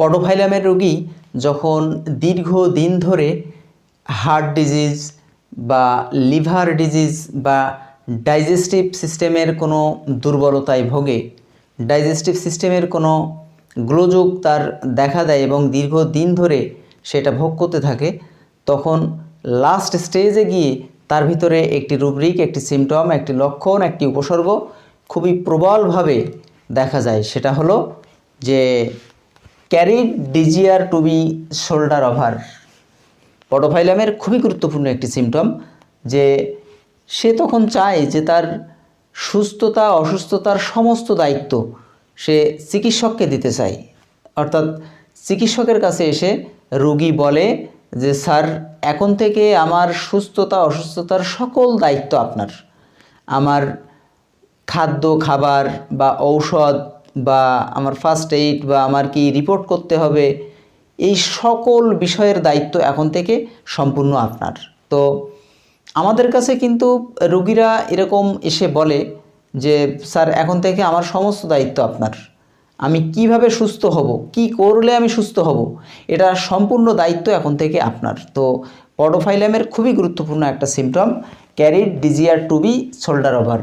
পডোফাইলামের রোগী যখন দীর্ঘ দিন ধরে হার্ট ডিজিজ বা লিভার ডিজিজ বা ডাইজেস্টিভ সিস্টেমের কোনো দুর্বলতায় ভোগে, ডাইজেস্টিভ সিস্টেমের কোনো গ্লোযোগ তার দেখা দেয় এবং দীর্ঘ দিন ধরে সেটা ভোগ করতে থাকে, তখন লাস্ট স্টেজে গিয়ে তার ভিতরে একটি রুব্রিক, একটি সিমটম একটি লক্ষণ, একটি উপসর্গ খুবই প্রবলভাবে দেখা যায়। সেটা হলো যে carried desire to be shoulder over. পডোফাইলামের খুবই গুরুত্বপূর্ণ একটি সিমটম, যে সে তখন চায় যে তার সুস্থতা, অসুস্থতার সমস্ত দায়িত্ব সে চিকিৎসককে দিতে চায়। অর্থাৎ চিকিৎসকের কাছে এসে রোগী বলে যে, স্যার, এখন থেকে আমার সুস্থতা, অসুস্থতার সকল দায়িত্ব আপনার। আমার খাদ্য, খাবার বা ঔষধ বা আমার ফার্স্ট এইড বা আমার কি রিপোর্ট করতে হবে, এই সকল বিষয়ের দায়িত্ব এখন থেকে সম্পূর্ণ আপনার। তো আমাদের কাছে কিন্তু রুগীরা এরকম এসে বলে যে, স্যার, এখন থেকে আমার সমস্ত দায়িত্ব আপনার। আমি কীভাবে সুস্থ হব? কি করলে আমি সুস্থ হব? এটা সম্পূর্ণ দায়িত্ব এখন থেকে আপনার। তো পডোফাইলামের খুবই গুরুত্বপূর্ণ একটা symptom carried desire to be shoulder over